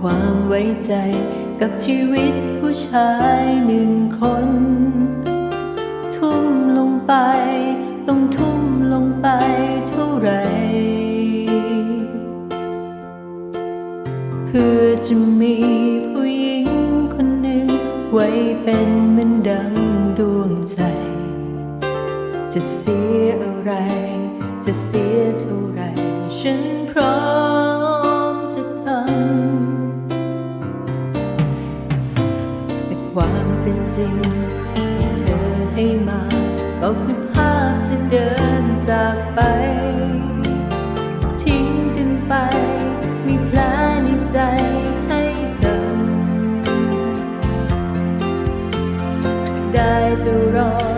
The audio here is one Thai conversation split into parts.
ความไว้ใจกับชีวิตผู้ชายหนึ่งคน ทุ่มลงไป ต้องทุ่มลงไปเท่าไร เพื่อจะมีผู้หญิงคนหนึ่ง ไว้เป็นเหมือนดังดวงใจ จะเสียอะไร จะเสียเท่า ความเป็นจริง ที่เธอให้มา ก็คือภาพที่เดินจากไป ทิ้งกันไป มีแผลในใจให้จำได้แต่รอ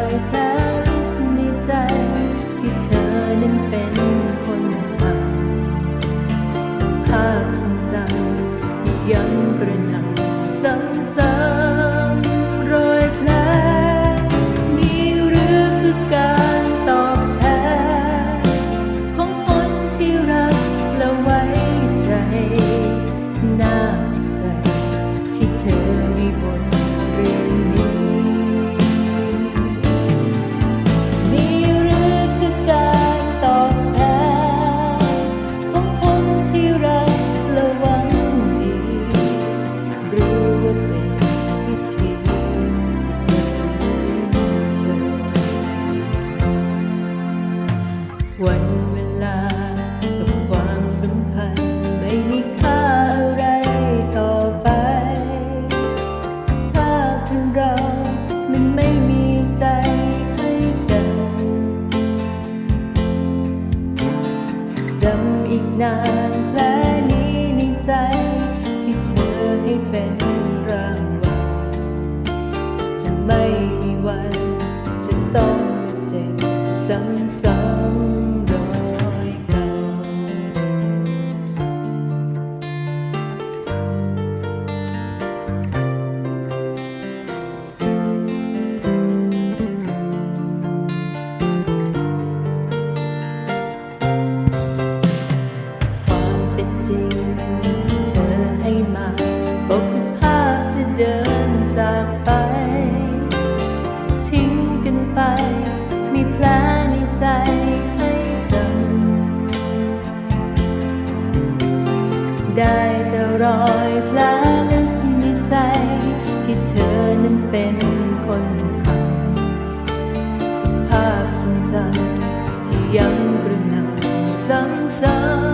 นานแผลนี้ในใจ ที่เธอให้เป็นรางวัลจะไม่มีวัน จะต้องมาเจ็บซ้ำ อยแผลลึกในใจ ที่เธอนั้นเป็นคนทำภาพสังจำที่ยังกระหน่ำซ้ำ